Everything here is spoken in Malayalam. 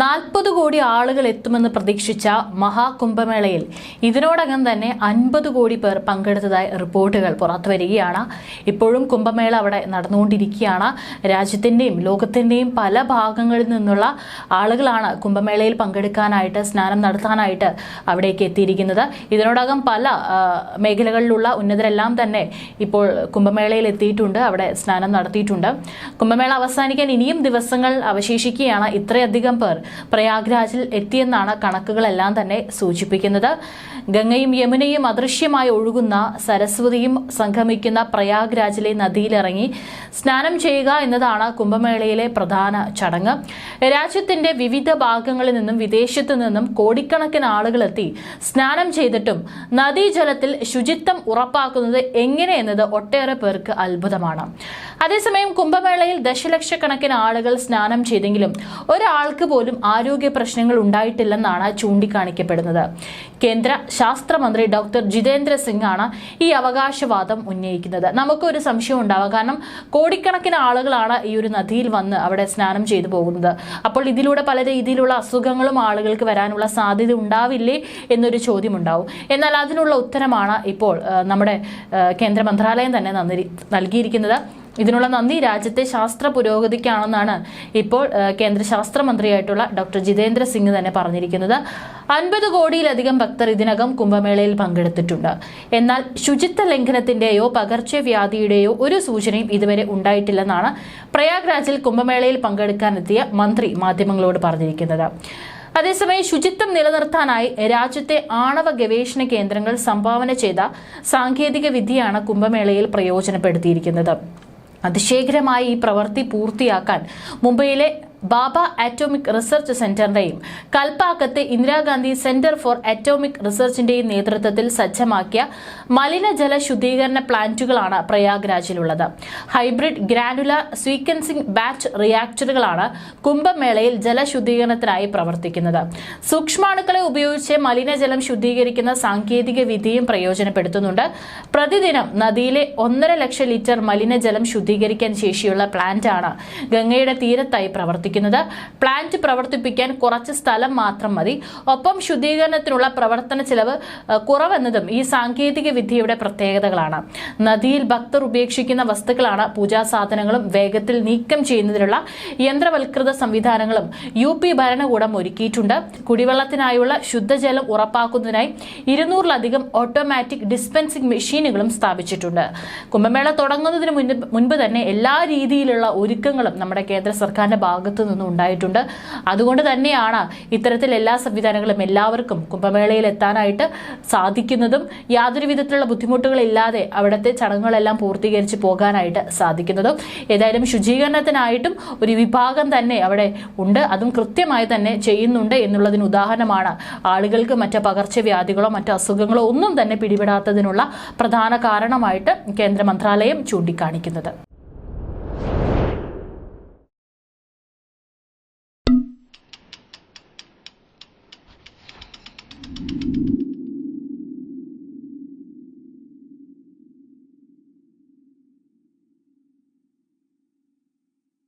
നാൽപ്പത് കോടി ആളുകൾ എത്തുമെന്ന് പ്രതീക്ഷിച്ച മഹാകുംഭമേളയിൽ ഇതിനോടകം തന്നെ അൻപത് കോടി പേർ പങ്കെടുത്തതായി റിപ്പോർട്ടുകൾ പുറത്തുവരികയാണ് ഇപ്പോഴും കുംഭമേള അവിടെ നടന്നുകൊണ്ടിരിക്കുകയാണ്. രാജ്യത്തിന്റെയും ലോകത്തിന്റെയും പല ഭാഗങ്ങളിൽ നിന്നുള്ള ആളുകളാണ് കുംഭമേളയിൽ പങ്കെടുക്കാനായിട്ട് സ്നാനം നടത്താനായിട്ട് അവിടേക്ക് എത്തിയിരിക്കുന്നത്. ഇതിനോടകം പല മേഖലകളിലുള്ള ഉന്നതരെല്ലാം തന്നെ ഇപ്പോൾ കുംഭമേളയിൽ എത്തിയിട്ടുണ്ട്. അവിടെ സ്നാനം നടത്തിയിട്ടുണ്ട്. കുംഭമേള അവസാനിക്കാൻ ഇനിയും ദിവസങ്ങൾ അവശേഷിക്കുകയാണ്. ഇത്രയധികം പേർ പ്രയാഗ്രാജിൽ എത്തിയെന്നാണ് കണക്കുകളെല്ലാം തന്നെ സൂചിപ്പിക്കുന്നത്. ഗംഗയും യമുനയും അദൃശ്യമായി ഒഴുകുന്ന സരസ്വതിയും സംഗമിക്കുന്ന പ്രയാഗ്രാജിലെ നദിയിലിറങ്ങി സ്നാനം ചെയ്യുക എന്നതാണ് കുംഭമേളയിലെ പ്രധാന ചടങ്ങ്. രാജ്യത്തിന്റെ വിവിധ ഭാഗങ്ങളിൽ നിന്നും വിദേശത്തു നിന്നും കോടിക്കണക്കിന് ആളുകൾ എത്തി സ്നാനം ചെയ്തിട്ടും നദീജലത്തിൽ ശുചിത്വം ഉറപ്പാക്കുന്നത് എങ്ങനെയെന്നത് ഒട്ടേറെ പേർക്ക് അത്ഭുതമാണ്. അതേസമയം കുംഭമേളയിൽ ദശലക്ഷക്കണക്കിന് ആളുകൾ സ്നാനം ചെയ്തെങ്കിലും ഒരാൾക്ക് പോലും ആരോഗ്യ പ്രശ്നങ്ങൾ ഉണ്ടായിട്ടില്ലെന്നാണ് ചൂണ്ടിക്കാണിക്കപ്പെടുന്നത്. കേന്ദ്ര ശാസ്ത്രമന്ത്രി ഡോക്ടർ ജിതേന്ദ്ര സിംഗ് ആണ് ഈ അവകാശവാദം ഉന്നയിക്കുന്നത്. നമുക്കൊരു സംശയം ഉണ്ടാവുക കാരണം കോടിക്കണക്കിന് ആളുകളാണ് ഈ ഒരു നദിയിൽ വന്ന് അവിടെ സ്നാനം ചെയ്തു പോകുന്നത്. അപ്പോൾ ഇതിലൂടെ പല രീതിയിലുള്ള അസുഖങ്ങളും ആളുകൾക്ക് വരാനുള്ള സാധ്യത ഉണ്ടാവില്ലേ എന്നൊരു ചോദ്യം ഉണ്ടാവും എന്നാൽ അതിനുള്ള ഉത്തരമാണ് ഇപ്പോൾ നമ്മുടെ കേന്ദ്ര മന്ത്രാലയം തന്നെ നൽകിയിരിക്കുന്നത്. ഇതിനുള്ള നന്ദി. രാജ്യത്തെ ശാസ്ത്ര പുരോഗതിക്കാണെന്നാണ് ഇപ്പോൾ കേന്ദ്ര ശാസ്ത്രമന്ത്രിയായിട്ടുള്ള ഡോക്ടർ ജിതേന്ദ്ര സിംഗ് തന്നെ പറഞ്ഞിരിക്കുന്നത്. അൻപത് കോടിയിലധികം ഭക്തർ ഇതിനകം കുംഭമേളയിൽ പങ്കെടുത്തിട്ടുണ്ട്. എന്നാൽ ശുചിത്വ ലംഘനത്തിന്റെയോ പകർച്ചവ്യാധിയുടെയോ ഒരു സൂചനയും ഇതുവരെ ഉണ്ടായിട്ടില്ലെന്നാണ് പ്രയാഗ്രാജിൽ കുംഭമേളയിൽ പങ്കെടുക്കാനെത്തിയ മന്ത്രി മാധ്യമങ്ങളോട് പറഞ്ഞിരിക്കുന്നത്. അതേസമയം ശുചിത്വം നിലനിർത്താനായി രാജ്യത്തെ ആണവ ഗവേഷണ കേന്ദ്രങ്ങൾ സംഭാവന ചെയ്ത സാങ്കേതിക വിദ്യയാണ് കുംഭമേളയിൽ പ്രയോജനപ്പെടുത്തിയിരിക്കുന്നത്. അതിശീഘ്രമായി ഈ പ്രവൃത്തി പൂർത്തിയാക്കാൻ മുംബൈയിലെ ബാബ അറ്റോമിക് റിസർച്ച് സെന്ററിന്റെയും കൽപ്പാക്കത്തെ ഇന്ദിരാഗാന്ധി സെന്റർ ഫോർ അറ്റോമിക് റിസർച്ചിന്റെയും നേതൃത്വത്തിൽ സജ്ജമാക്കിയ മലിനജല ശുദ്ധീകരണ പ്ലാന്റുകളാണ് പ്രയാഗ്രാജിലുള്ളത്. ഹൈബ്രിഡ് ഗ്രാനുലർ സ്വീക്വൻസിംഗ് ബാച്ച് റിയാക്ടറുകളാണ് കുംഭമേളയിൽ ജലശുദ്ധീകരണത്തിനായി പ്രവർത്തിക്കുന്നത്. സൂക്ഷ്മാണുക്കളെ ഉപയോഗിച്ച് മലിനജലം ശുദ്ധീകരിക്കുന്ന സാങ്കേതിക വിദ്യയും പ്രയോജനപ്പെടുത്തുന്നുണ്ട്. പ്രതിദിനം നദിയിലെ ഒന്നര ലക്ഷം ലിറ്റർ മലിനജലം ശുദ്ധീകരിക്കാൻ ശേഷിയുള്ള പ്ലാന്റാണ് ഗംഗയുടെ തീരത്തായി പ്രവർത്തിക്കുന്നത്. പ്ലാന്റ് പ്രവർത്തിപ്പിക്കാൻ കുറച്ച് സ്ഥലം മാത്രം മതി. ഒപ്പം ശുദ്ധീകരണത്തിനുള്ള പ്രവർത്തന ചെലവ് കുറവെന്നതും ഈ സാങ്കേതിക വിദ്യയുടെ പ്രത്യേകതകളാണ്. നദിയിൽ ഭക്തർ ഉപേക്ഷിക്കുന്ന വസ്തുക്കളാണ് പൂജാ സാധനങ്ങളും വേഗത്തിൽ നീക്കം ചെയ്യുന്നതിനുള്ള യന്ത്രവൽകൃത സംവിധാനങ്ങളും യു പി ഭരണകൂടം ഒരുക്കിയിട്ടുണ്ട്. കുടിവെള്ളത്തിനായുള്ള ശുദ്ധജലം ഉറപ്പാക്കുന്നതിനായി ഇരുന്നൂറിലധികം ഓട്ടോമാറ്റിക് ഡിസ്പെൻസിംഗ് മെഷീനുകളും സ്ഥാപിച്ചിട്ടുണ്ട്. കുംഭമേള തുടങ്ങുന്നതിന് മുൻപ് തന്നെ എല്ലാ രീതിയിലുള്ള ഒരുക്കങ്ങളും നമ്മുടെ കേന്ദ്ര സർക്കാരിന്റെ ഭാഗത്തു നിന്നും ഉണ്ടായിട്ടുണ്ട് അതുകൊണ്ട് തന്നെയാണ് ഇത്തരത്തിൽ എല്ലാ സംവിധാനങ്ങളും എല്ലാവർക്കും കുംഭമേളയിൽ എത്താനായിട്ട് സാധിക്കുന്നതും യാതൊരു വിധത്തിലുള്ള ബുദ്ധിമുട്ടുകളില്ലാതെ അവിടുത്തെ ചടങ്ങുകളെല്ലാം പൂർത്തീകരിച്ച് പോകാനായിട്ട് സാധിക്കുന്നതും. ഏതായാലും ശുചീകരണത്തിനായിട്ടും ഒരു വിഭാഗം തന്നെ അവിടെ ഉണ്ട്. അതും കൃത്യമായി തന്നെ ചെയ്യുന്നുണ്ട് എന്നുള്ളതിന് ഉദാഹരണമാണ് ആളുകൾക്ക് മറ്റ് പകർച്ചവ്യാധികളോ മറ്റ് അസുഖങ്ങളോ ഒന്നും തന്നെ പിടിപെടാത്തതിനുള്ള പ്രധാന കാരണമായിട്ട് കേന്ദ്ര മന്ത്രാലയം ചൂണ്ടിക്കാണിക്കുന്നത്.